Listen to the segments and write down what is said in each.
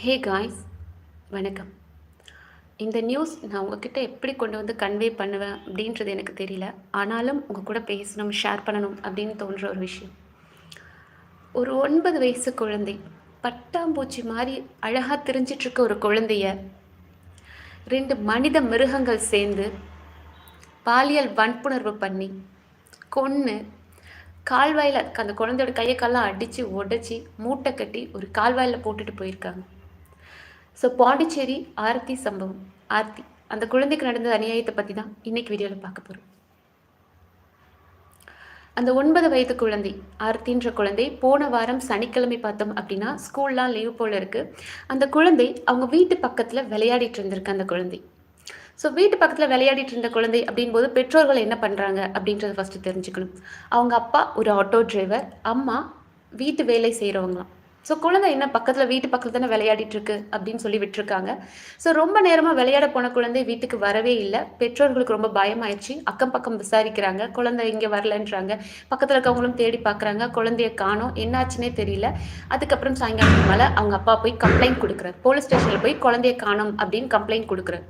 Hey guys வணக்கம். இந்த news நான் உங்ககிட்ட எப்படி கொண்டு வந்து கன்வே பண்ணுவேன் அப்படின்றது எனக்கு தெரியல. ஆனாலும் உங்கள் கூட பேசணும் ஷேர் பண்ணணும் அப்படின்னு தோன்ற ஒரு விஷயம். ஒரு ஒன்பது வயசு குழந்தை பட்டாம்பூச்சி மாதிரி அழகாக தெரிஞ்சிட்ருக்க ஒரு குழந்தைய ரெண்டு மனித மிருகங்கள் சேர்ந்து பாலியல் வன்புணர்வு பண்ணி கொன்று கால்வாயில் அந்த குழந்தையோட கையை கால்லாம் அடித்து உடச்சி மூட்டை கட்டி ஒரு கால்வாயில் போட்டுட்டு போயிருக்காங்க. ஸோ பாண்டிச்சேரி ஆர்த்தி சம்பவம் ஆர்த்தி அந்த குழந்தைக்கு நடந்த அநியாயத்தை பற்றி தான் இன்னைக்கு வீடியோவில் பார்க்க போகிறோம் அந்த ஒன்பது வயது குழந்தை ஆர்த்தின்ற குழந்தை போன வாரம் சனிக்கிழமை பார்த்தோம் அப்படின்னா ஸ்கூல்லாம் லீவ் போல் இருக்குது அந்த குழந்தை அவங்க வீட்டு பக்கத்தில் விளையாடிட்டு இருந்திருக்கு அந்த குழந்தை. ஸோ வீட்டு பக்கத்தில் விளையாடிட்டு இருந்த குழந்தை அப்படின்போது பெற்றோர்கள் என்ன பண்ணுறாங்க அப்படின்றத ஃபஸ்ட்டு தெரிஞ்சுக்கணும். அவங்க அப்பா ஒரு ஆட்டோ டிரைவர் அம்மா வீட்டு வேலை செய்கிறவங்களாம் ஸோ குழந்தை என்ன பக்கத்தில் வீட்டு பக்கத்தில் தானே விளையாடிட்டு இருக்கு அப்படின்னு சொல்லி விட்டுருக்காங்க. ஸோ ரொம்ப நேரமாக விளையாட போன குழந்தை வீட்டுக்கு வரவே இல்லை. பெற்றோர்களுக்கு ரொம்ப பயமாயிடுச்சு. அக்கம் பக்கம் விசாரிக்கிறாங்க. குழந்தை இங்கே வரலன்றாங்க. பக்கத்தில் இருக்கவங்களும் தேடி பார்க்குறாங்க குழந்தைய காணும். என்னாச்சுன்னே தெரியல. அதுக்கப்புறம் சாயங்காலம் மேலே அவங்க அப்பா போய் கம்ப்ளைண்ட் கொடுக்குறாரு. போலீஸ் ஸ்டேஷனில் போய் குழந்தைய காணும் அப்படின்னு கம்ப்ளைண்ட் கொடுக்குறாரு.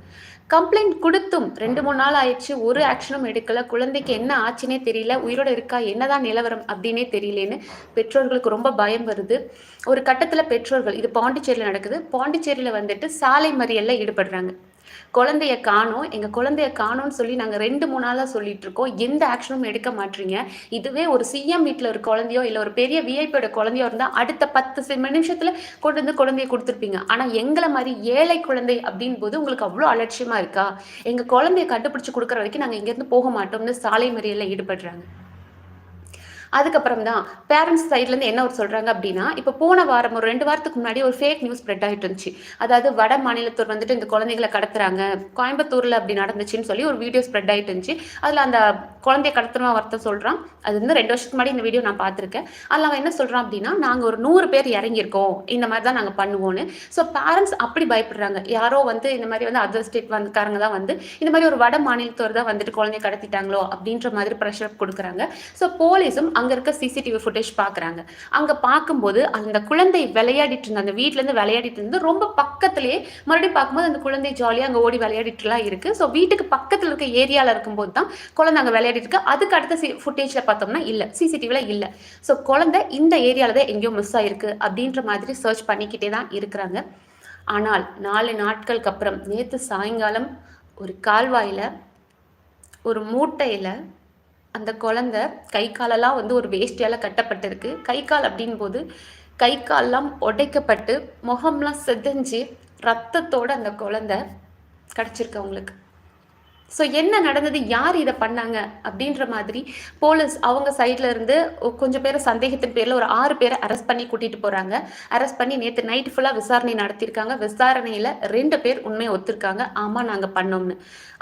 கம்ப்ளைண்ட் கொடுத்தும் ரெண்டு மூணு நாள் ஆயிடுச்சு. ஒரு ஆக்ஷனும் எடுக்கல. குழந்தைக்கு என்ன ஆச்சுன்னே தெரியல. உயிரோட இருக்கா? என்னதான் நிலவரம் அப்படின்னே தெரியலேன்னு பெற்றோர்களுக்கு ரொம்ப பயம் வருது. ஒரு கட்டத்தில் பெற்றோர்கள் இது பாண்டிச்சேரியில் நடக்குது. பாண்டிச்சேரியில் வந்துட்டு சாலை மறியலில் ஈடுபடுறாங்க. குழந்தைய காணோம். எங்கள் குழந்தைய காணோம்னு சொல்லி நாங்கள் ரெண்டு மூணு நாளாக சொல்லிட்டு இருக்கோம். எந்த ஆக்ஷனும் எடுக்க மாட்டீங்க. இதுவே ஒரு சிஎம் வீட்டில் ஒரு குழந்தையோ இல்லை ஒரு பெரிய விஐபியோட குழந்தையோ இருந்தால் அடுத்த பத்து நிமிஷத்தில் கொண்டு வந்து குழந்தைய கொடுத்துருப்பீங்க. ஆனால் எங்களை மாதிரி ஏழை குழந்தை அப்படின் போது உங்களுக்கு அவ்வளோ அலட்சியமாக இருக்கா? எங்கள் குழந்தைய கண்டுபிடிச்சி கொடுக்குற வரைக்கும் நாங்கள் இங்கேருந்து போக மாட்டோம்னு சாலை மறியலில் ஈடுபடுறாங்க. அதுக்கப்புறம் தான் பேரண்ட்ஸ் சைட்லேருந்து என்ன ஒரு சொல்கிறாங்க அப்படின்னா இப்போ போன வாரம் ஒரு ரெண்டு வாரத்துக்கு முன்னாடி ஒரு ஃபேக் நியூஸ் ஸ்ப்ரெட் ஆகிட்டு இருந்துச்சு. அதாவது வட மாநிலத்தூர் வந்துட்டு இந்த குழந்தைகளை கடத்துறாங்க கோயம்புத்தூரில் அப்படி நடந்துச்சுன்னு சொல்லி ஒரு வீடியோ ஸ்ப்ரெட் ஆகிட்டு இருந்துச்சு. அதில் அந்த குழந்தைய கடத்துறவன் ஒருத்தர் சொல்கிறான் அது வந்து ரெண்டு வருஷத்துக்கு முன்னாடி இந்த வீடியோ நான் பார்த்துருக்கேன். அதில் அவன் என்ன சொல்கிறான் அப்படின்னா நாங்கள் ஒரு நூறு பேர் இறங்கியிருக்கோம். இந்த மாதிரி தான் நாங்கள் பண்ணுவோன்னு ஸோ பேரண்ட்ஸ் அப்படி பயப்படுறாங்க. யாரோ வந்து இந்த மாதிரி வந்து அதர் ஸ்டேட் வந்துக்காரங்க தான் வந்து இந்த மாதிரி ஒரு வட மாநிலத்தோர் தான் வந்துட்டு குழந்தைய கடத்திட்டாங்களோ அப்படின்ற மாதிரி ப்ரெஷர் கொடுக்குறாங்க. ஸோ போலீஸும் அங்கே இருக்க சிசிடிவி ஃபுட்டேஜ் பார்க்குறாங்க அங்கே பார்க்கும்போது அந்த குழந்தை விளையாடிட்டு இருந்த அந்த வீட்டிலேருந்து விளையாடிட்டு இருந்து ரொம்ப பக்கத்துலேயே மறுபடியும் பார்க்கும்போது அந்த குழந்தை ஜாலியாக அங்கே ஓடி விளையாடிட்டுலாம் இருக்குது ஸோ வீட்டுக்கு பக்கத்தில் இருக்க ஏரியாவில் இருக்கும்போது தான் குழந்தை அங்கே விளையாடிட்டு இருக்கு. அதுக்கு அடுத்த சி ஃபுட்டேஜில் பார்த்தோம்னா இல்லை. சிசிடிவியில் இல்லை. ஸோ குழந்தை இந்த ஏரியாவில் தான் எங்கேயோ மிஸ் ஆயிருக்கு அப்படின்ற மாதிரி சர்ச் பண்ணிக்கிட்டே தான் இருக்கிறாங்க. ஆனால் நாலு நாட்களுக்கு அப்புறம் நேற்று சாயங்காலம் ஒரு கால்வாயில் ஒரு மூட்டையில் அந்த குழந்த கை காலெல்லாம் வந்து ஒரு வேஷ்டியால் கட்டப்பட்டிருக்கு. கை கால் அப்படின் போது கை கால்லாம் உடைக்கப்பட்டு முகம்லாம் செதஞ்சு ரத்தத்தோட அந்த குழந்த கிடச்சிருக்கு அவங்களுக்கு. ஸோ என்ன நடந்தது? யார் இதை பண்ணாங்க? அப்படின்ற மாதிரி போலீஸ் அவங்க சைட்ல இருந்து கொஞ்சம் பேர் சந்தேகத்தின் பேரில் ஒரு ஆறு பேரை அரெஸ்ட் பண்ணி கூட்டிட்டு போறாங்க. அரெஸ்ட் பண்ணி நேற்று நைட் ஃபுல்லாக விசாரணை நடத்தியிருக்காங்க. விசாரணையில் ரெண்டு பேர் உண்மையை ஒத்துருக்காங்க. ஆமாம் நாங்கள் பண்ணோம்னு.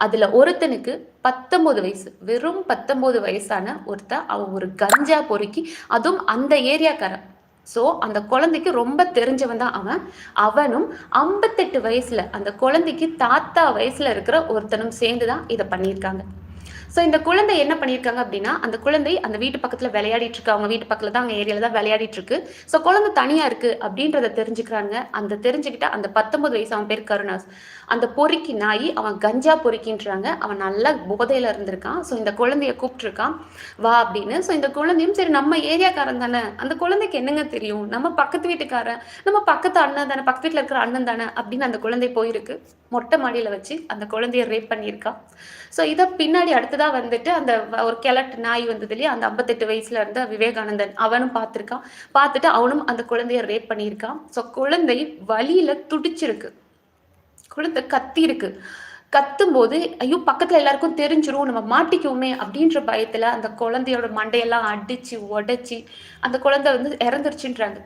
அதில் ஒருத்தனுக்கு பத்தொம்போது வயசு வெறும் பத்தொம்போது வயசான ஒருத்தன் அவன் ஒரு கஞ்சா பொறுக்கி அதுவும் அந்த ஏரியாக்காரன். ஸோ அந்த குழந்தைக்கு ரொம்ப தெரிஞ்சவன் தான் அவன். அவனும் ஐம்பத்தெட்டு வயசுல அந்த குழந்தைக்கு தாத்தா வயசுல இருக்கிற ஒருத்தனும் சேர்ந்து தான் இதை பண்ணியிருக்காங்க. ஸோ இந்த குழந்தை என்ன பண்ணியிருக்காங்க அப்படின்னா அந்த குழந்தை அந்த வீட்டு பக்கத்தில் விளையாடிட்டு இருக்கு. அவங்க வீட்டு பக்கத்தில் தான் அவங்க ஏரியாவில் தான் விளையாடிட்டு இருக்கு. ஸோ குழந்தை தனியாக இருக்கு அப்படின்றத தெரிஞ்சுக்கிறாங்க அந்த தெரிஞ்சுக்கிட்ட அந்த பத்தொன்பது வயசு அவன் பேர் கருணாஸ். அந்த பொறுக்கி நாய் அவன் கஞ்சா பொறுக்கின்றாங்க. அவன் நல்ல போதையில் இருந்திருக்கான். ஸோ இந்த குழந்தைய கூப்பிட்டுருக்கான். வா அப்படின்னு. ஸோ இந்த குழந்தையும் சரி நம்ம ஏரியாக்காரன் தானே. அந்த குழந்தைக்கு என்னங்க தெரியும்? நம்ம பக்கத்து வீட்டுக்காரன் நம்ம பக்கத்து அண்ணன் தானே பக்கத்து வீட்டில் இருக்கிற அண்ணன் தானே அப்படின்னு அந்த குழந்தை போயிருக்கு. மொட்டை மாடியில் வச்சு அந்த குழந்தைய ரேப் பண்ணியிருக்கான் ஸோ இதை பின்னாடி அடுத்ததாக வந்துட்டு அந்த ஒரு கிழட்டு நாய் வந்தது இல்லையா? அந்த ஐம்பத்தெட்டு வயசுல இருந்த விவேகானந்தன் அவனும் பார்த்துருக்கான். பார்த்துட்டு அவனும் அந்த குழந்தைய ரேப் பண்ணியிருக்கான் ஸோ குழந்தை வழியில துடிச்சிருக்கு. குழந்தை கத்தி இருக்கு. கத்தும்போது ஐயோ பக்கத்துல எல்லாருக்கும் தெரிஞ்சிரும் நம்ம மாட்டிக்குவோமே அப்படின்ற பயத்துல அந்த குழந்தையோட மண்டையெல்லாம் அடிச்சு உடைச்சி அந்த குழந்தை வந்து இறந்துருச்சுன்றாங்க.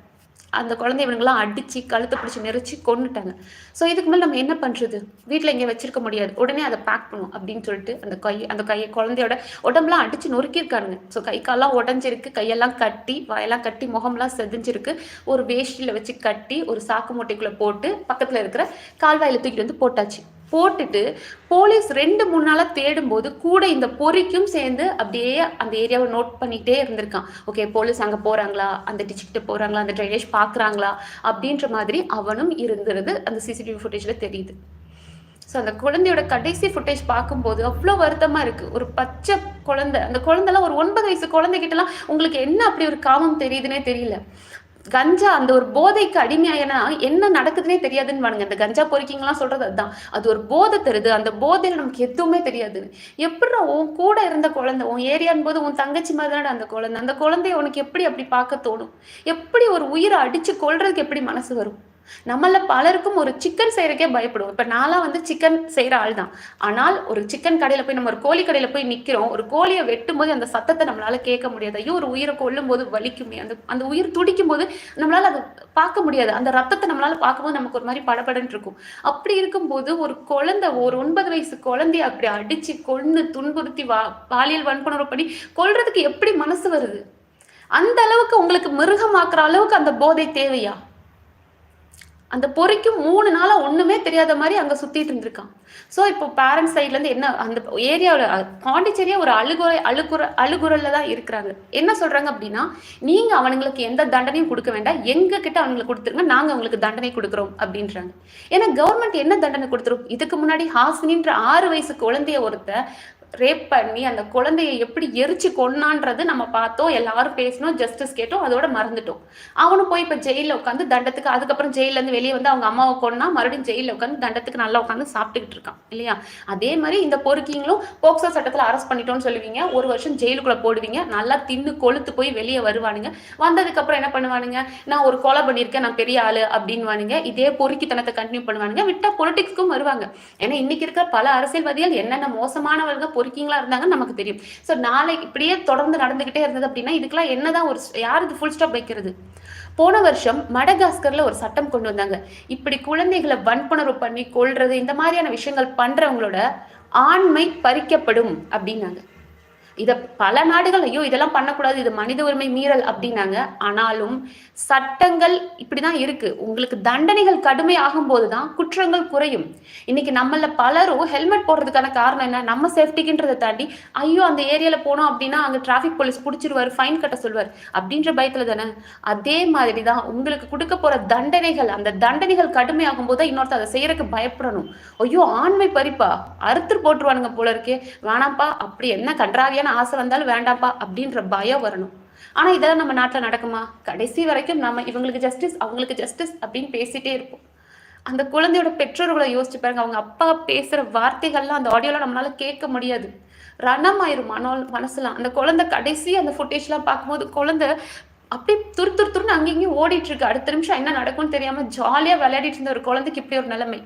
அந்த குழந்தை இவனுங்களாம் அடித்து கழுத்தை பிடிச்சி நெரிச்சு கொண்டுட்டாங்க ஸோ இதுக்கு மேலே நம்ம என்ன பண்ணுறது வீட்டில் இங்கே வச்சிருக்க முடியாது. உடனே அதை பேக் பண்ணும் அப்படின்னு சொல்லிட்டு அந்த கை அந்த கையை குழந்தையோட உடம்புலாம் அடித்து நொறுக்கியிருக்காருங்க ஸோ கை காலெல்லாம் உடஞ்சிருக்கு கையெல்லாம் கட்டி வாயெல்லாம் கட்டி முகம்லாம் செதிஞ்சிருக்கு. ஒரு வேஷ்டியில் வச்சு கட்டி ஒரு சாக்கு மூட்டைக்குள்ளே போட்டு பக்கத்தில் இருக்கிற கால்வாயில் தூக்கிட்டு வந்து போட்டாச்சு. போட்டுட்டு போலீஸ் ரெண்டு மூணு நாளாக தேடும்போது கூட இந்த பொறிக்கும் சேர்ந்து அப்படியே அந்த ஏரியாவை நோட் பண்ணிக்கிட்டே இருந்திருக்கான். ஓகே போலீஸ் அங்கே போகிறாங்களா அந்த டிச்சுக்கிட்ட போகிறாங்களா அந்த ட்ரைனேஜ் பார்க்குறாங்களா அப்படின்ற மாதிரி அவனும் இருந்திருந்து அந்த சிசிடிவி ஃபுட்டேஜில் தெரியுது. ஸோ அந்த குழந்தையோட கடைசி ஃபுட்டேஜ் பார்க்கும்போது அவ்வளோ வருத்தமாக இருக்குது ஒரு பச்சை குழந்தை. அந்த குழந்தைலாம் ஒரு ஒன்பது வயசு குழந்தைகிட்டலாம் உங்களுக்கு என்ன அப்படி ஒரு காமம் தெரியுதுன்னே தெரியல. கஞ்சா அந்த ஒரு போதைக்கு அடிமையாயனா என்ன நடக்குதுன்னே தெரியாதுன்னு வானுங்க அந்த கஞ்சா பொறிக்கிங்கலாம் சொல்றது அதுதான். அது ஒரு போதை தருது. அந்த போதையில நமக்கு எதுவுமே தெரியாது. எப்படி உன் கூட இருந்த குழந்தை உன் ஏரியான் போது உன் தங்கச்சி மாதிரி தானே அந்த குழந்தை. அந்த குழந்தைய உனக்கு எப்படி அப்படி பார்க்க தோணும்? எப்படி ஒரு உயிரை அடிச்சு கொள்றதுக்கு எப்படி மனசு வரும்? நம்மள பலருக்கும் ஒரு சிக்கன் செய்யறக்கே பயப்படுவோம். இப்போ நான்லாம் வந்து சிக்கன் செய்கிற ஆள் தான் ஆனால் ஒரு சிக்கன் கடையில் போய் நம்ம ஒரு கோழி கடையில் போய் நிற்கிறோம் ஒரு கோழியை வெட்டும் போது அந்த சத்தத்தை நம்மளால கேட்க முடியாது. ஐயோ ஒரு உயிரை கொல்லும் போது வலிக்குமே. அந்த அந்த உயிர் துடிக்கும் போது நம்மளால அது பார்க்க முடியாது. அந்த ரத்தத்தை நம்மளால பார்க்கும்போது நமக்கு ஒரு மாதிரி படபடன்னு இருக்கும். அப்படி இருக்கும்போது ஒரு குழந்தை ஒரு ஒன்பது வயசு குழந்தைய அப்படி அடிச்சு கொண்டு துன்புறுத்தி வா பாலியல் வன்புணர்வு பண்ணி கொல்றதுக்கு எப்படி மனசு வருது? அந்த அளவுக்கு உங்களுக்கு மிருகமாக்குற அளவுக்கு அந்த போதை தேவையா? அந்த பொறிக்கும் மூணு நாளாக ஒன்றுமே தெரியாத மாதிரி அங்கே சுற்றிட்டு இருந்திருக்கான். ஸோ இப்போ பேரண்ட்ஸ் சைட்லேருந்து என்ன அந்த ஏரியாவில் பாண்டிச்சேரியாக ஒரு அழுகுறை அழுகுற அழுகுறலில் தான் இருக்கிறாங்க. என்ன சொல்கிறாங்க அப்படின்னா நீங்கள் அவனுங்களுக்கு எந்த தண்டனையும் கொடுக்க வேண்டாம். எங்கள் கிட்ட அவங்களுக்கு கொடுத்துருங்க நாங்கள் அவங்களுக்கு தண்டனை கொடுக்குறோம் அப்படின்றாங்க. ஏன்னா கவர்மெண்ட் என்ன தண்டனை கொடுத்துரும்? இதுக்கு முன்னாடி ஹாசினின்ற ஆறு வயசு குழந்தைய ஒருத்த ரேப் பண்ணி அந்த குழந்தைய எப்படி எரிச்சு கொன்னான்றது நம்ம பார்த்தோம். எல்லாரும் பேசணும் ஜஸ்டிஸ் கேட்டோம் அதோட மறந்துட்டோம். அவனும் போய் இப்போ ஜெயிலில் உட்காந்து தண்டத்துக்கு அதுக்கப்புறம் ஜெயிலேருந்து வெளியே வந்து அவங்க அம்மாவை கொன்னா மறுபடியும் ஜெயிலில் உட்காந்து தண்டத்துக்கு நல்லா உட்காந்து சாப்பிட்டுக்கிட்டு இருக்கான் இல்லையா? அதே மாதிரி இந்த பொறுக்கிங்களும் போக்சோ சட்டத்தில் அரெஸ்ட் பண்ணிட்டோம்னு சொல்லுவீங்க. ஒரு வருஷம் ஜெயிலுக்குள்ள போடுவீங்க. நல்லா தின்னு கொளுத்து போய் வெளியே வருவானுங்க. வந்ததுக்கப்புறம் என்ன பண்ணுவானுங்க? நான் ஒரு கொலை பண்ணியிருக்கேன் நான் பெரிய ஆளு அப்படின்வானுங்க இதே பொறுக்கித்தனத்தை கண்டினியூ பண்ணுவானுங்க. விட்டா பொலிட்டிக்ஸ்க்கும் வருவாங்க. ஏன்னா இன்னைக்கு இருக்கிற பல அரசியல்வாதிகள் என்னென்ன மோசமானவர்கள் பொறுக்கிங்களா இருந்தாங்கன்னு நமக்கு தெரியும். ஸோ நாளை இப்படியே தொடர்ந்து நடந்துகிட்டே இருந்தது அப்படின்னா இதுக்கெல்லாம் என்னதான் ஒரு யார் இது ஃபுல் ஸ்டாப் வைக்கிறது? போன வருஷம் மடகாஸ்கர்ல ஒரு சட்டம் கொண்டு வந்தாங்க. இப்படி குழந்தைகளை வன்புணர்வு பண்ணி கொள்றது இந்த மாதிரியான விஷயங்கள் பண்றவங்களோட ஆண்மை பறிக்கப்படும் அப்படின்னாங்க. இதை பல நாடுகள் ஐயோ இதெல்லாம் பண்ணக்கூடாது இது மனித உரிமை மீறல் அப்படின்னாங்க. ஆனாலும் சட்டங்கள் இப்படிதான் இருக்கு. உங்களுக்கு தண்டனைகள் கடுமை ஆகும் போதுதான் குற்றங்கள் குறையும். இன்னைக்கு நம்மள பலரும் ஹெல்மெட் போடுறதுக்கான காரணம் என்ன? நம்ம சேஃப்டிக்குன்றதை தாண்டி ஐயோ அந்த ஏரியால போனோம் அப்படின்னா அங்க டிராபிக் போலீஸ் பிடிச்சிருவாரு ஃபைன் கட்ட சொல்வார் அப்படின்ற பயத்துல தானே? அதே மாதிரி தான் உங்களுக்கு கொடுக்க போற தண்டனைகள் அந்த தண்டனைகள் கடுமையாகும் போது இன்னொருத்தர் அதை செய்யறதுக்கு பயப்படணும். ஐயோ ஆண்மை பறிப்பா? அறுத்து போட்டுருவானுங்க போல இருக்கே. வேணாம்ப்பா அப்படி என்ன கன்றாவியான ஆசை வந்தாலும் வேண்டாப்பா அப்படின்ற பயம் வரணும். ஆனா இதெல்லாம் நம்ம நாட்டில் நடக்குமா? கடைசி வரைக்கும் நம்ம இவங்களுக்கு ஜஸ்டிஸ் அவங்களுக்கு ஜஸ்டிஸ் அப்படின்னு பேசிட்டே இருப்போம். அந்த குழந்தையோட பெற்றோர்களை யோசிச்சு பாருங்க. அவங்க அப்பா பேசுற வார்த்தைகள்லாம் அந்த ஆடியோல நம்மளால கேட்க முடியாது. ரணம் ஆயிரும் மனோ மனசுலாம். அந்த குழந்தை கடைசி அந்த ஃபுட்டேஜ்லாம் பார்க்கும்போது குழந்தை அப்படியே துரு துரு துருன்னு அங்கேயும் ஓடிட்டு இருக்கு. அடுத்த நிமிஷம் என்ன நடக்கும்னு தெரியாம ஜாலியா விளையாடிட்டு இருந்த ஒரு குழந்தைக்கு இப்படி ஒரு நிலைமை.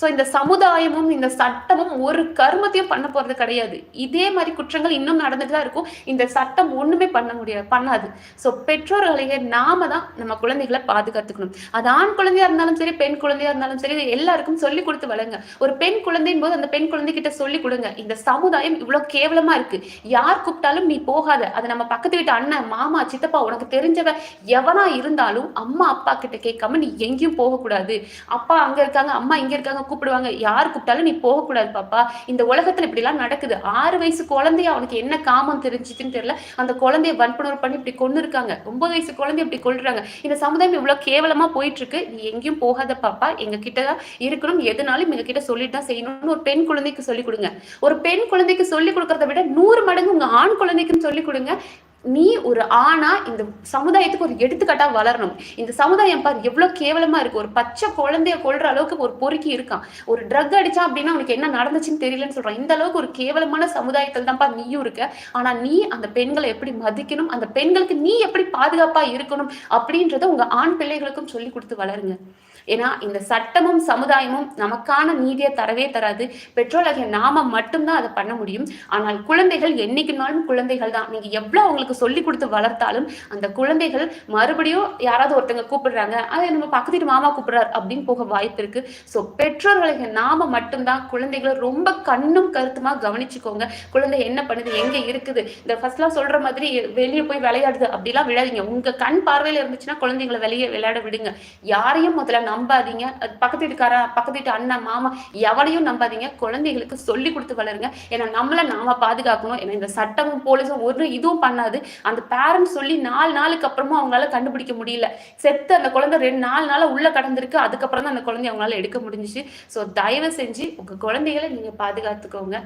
ஸோ இந்த சமுதாயமும் இந்த சட்டமும் ஒரு கருமத்தையும் பண்ண போறது கிடையாது. இதே மாதிரி குற்றங்கள் இன்னும் நடந்துட்டு தான் இருக்கும். இந்த சட்டம் ஒண்ணுமே பண்ண முடியாது பண்ணாது. ஸோ பெற்றோர்களையே நாம தான் நம்ம குழந்தைகளை பாதுகாத்துக்கணும். அது ஆண் குழந்தையா இருந்தாலும் சரி பெண் குழந்தையா இருந்தாலும் சரி எல்லாருக்கும் சொல்லி கொடுத்து வளருங்க. ஒரு பெண் குழந்தையின் போது அந்த பெண் குழந்தைகிட்ட சொல்லி கொடுங்க. இந்த சமுதாயம் இவ்வளவு கேவலமா இருக்கு. யார் கூப்பிட்டாலும் நீ போகாத. அது நம்ம பக்கத்து வீட்டு அண்ணன் மாமா சித்தப்பா உனக்கு தெரிஞ்சவ எவனா இருந்தாலும் அம்மா அப்பா கிட்ட கேட்காம நீ எங்கேயும் போகக்கூடாது. அப்பா அங்க இருக்காங்க அம்மா இங்க இருக்காங்க கூப்பிடுவாங்க. யார் கூப்பிட்டாலும் நீ போகக்கூடாது பாப்பா. இந்த உலகத்துல இப்படிலாம் நடக்குது. ஆறு வயசு குழந்தைய அவனுக்கு என்ன காமம் தெரிஞ்சிச்சுன்னு தெரியல. அந்த குழந்தைய வன்புணர்வு பண்ணி இப்படி கொண்டு இருக்காங்க ஒன்பது வயசு குழந்தைய இப்படி கொள்றாங்க இந்த சமுதாயம் இவ்வளவு கேவலமா போயிட்டு இருக்கு நீ எங்கேயும் போகாத பாப்பா. எங்க கிட்ட தான் இருக்கணும். எதுனாலும் எங்க கிட்ட சொல்லிட்டு தான் செய்யணும்னு ஒரு பெண் குழந்தைக்கு சொல்லி கொடுங்க. ஒரு பெண் குழந்தைக்கு சொல்லி கொடுக்கறத விட நூறு மடங்கு உங்க ஆண் குழந்தைக்குன்னு சொல்லி கொடுங்க. நீ ஒரு ஆணா இந்த சமுதாயத்துக்கு ஒரு எடுத்துக்காட்டா வளரணும். இந்த சமுதாயம் பார் எவ்வளவு கேவலமா இருக்கு. ஒரு பச்சை குழந்தைய கொள்ற அளவுக்கு ஒரு பொறுக்கி இருக்கான். ஒரு ட்ரக் அடிச்சா அப்படின்னா உனக்கு என்ன நடந்துச்சுன்னு தெரியலன்னு சொல்றான். இந்த அளவுக்கு ஒரு கேவலமான சமுதாயத்தில் தான்ப்பா நீயும் இருக்க. ஆனா நீ அந்த பெண்களை எப்படி மதிக்கணும்? அந்த பெண்களுக்கு நீ எப்படி பாதுகாப்பா இருக்கணும்? அப்படின்றத உங்க ஆண் பிள்ளைகளுக்கும் சொல்லி கொடுத்து வளருங்க. ஏன்னா இந்த சட்டமும் சமுதாயமும் நமக்கான நீதியை தரவே தராது. பெற்றோராகிய நாம மட்டும்தான் அதை பண்ண முடியும். ஆனால் குழந்தைகள் என்னைக்குனாலும் குழந்தைகள் தான். நீங்க எவ்வளவு அவங்களுக்கு சொல்லி கொடுத்து வளர்த்தாலும் அந்த குழந்தைகள் மறுபடியும் யாராவது ஒருத்தங்க கூப்பிடுறாங்க அது நம்ம பக்கத்து வீட்டு மாமா கூப்பிடுறாரு அப்படின்னு போக வாய்ப்பு இருக்கு. ஸோ பெற்றோர்களுக்கு நாம மட்டும்தான் குழந்தைகளை ரொம்ப கண்ணும் கருத்துமா கவனிச்சுக்கோங்க. குழந்தை என்ன பண்ணுது எங்க இருக்குது? இந்த ஃபர்ஸ்ட்லாம் சொல்ற மாதிரி வெளியே போய் விளையாடுது. அப்படிலாம் விளையாடுங்க உங்க கண் பார்வையில இருந்துச்சுன்னா குழந்தைங்களை வெளியே விளையாட விடுங்க. யாரையும் முதல்ல நம்பாதீங்க. பக்கத்து வீட்டுக்கார பக்கத்து வீட்டு அண்ணன் மாமா எவனையும் நம்பாதீங்க. குழந்தைகளுக்கு சொல்லி கொடுத்து வளருங்க. ஏன்னா நம்மள நாம பாதுகாக்கணும். ஏன்னா இந்த சட்டமும் போலீஸும் ஒரு இதுவும் பண்ணாது. அந்த பேரண்ட்ஸ் சொல்லி நாலு நாளுக்கு அப்புறமும் அவங்களால கண்டுபிடிக்க முடியல. செத்து அந்த குழந்தை ரெண்டு நாலு நாள் உள்ள கடந்திருக்கு. அதுக்கப்புறம் தான் அந்த குழந்தைய அவங்களால எடுக்க முடிஞ்சிச்சு. ஸோ தயவு செஞ்சு உங்க குழந்தைகளை நீங்க பாதுகாத்துக்கோங்க.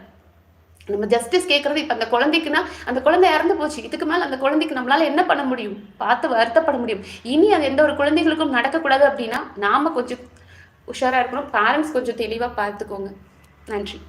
நம்ம ஜஸ்டிஸ் கேட்கறது இப்போ அந்த குழந்தைக்குன்னா அந்த குழந்தை இறந்து போச்சு இதுக்கு மேலே அந்த குழந்தைக்கு நம்மளால என்ன பண்ண முடியும்? பார்த்து வருத்தப்பட முடியும். இனி அது எந்த ஒரு குழந்தைகளுக்கும் நடக்கக்கூடாது அப்படின்னா நாம கொஞ்சம் உஷாராக இருக்கணும். பேரண்ட்ஸ் கொஞ்சம் தெளிவாக பார்த்துக்கோங்க. நன்றி.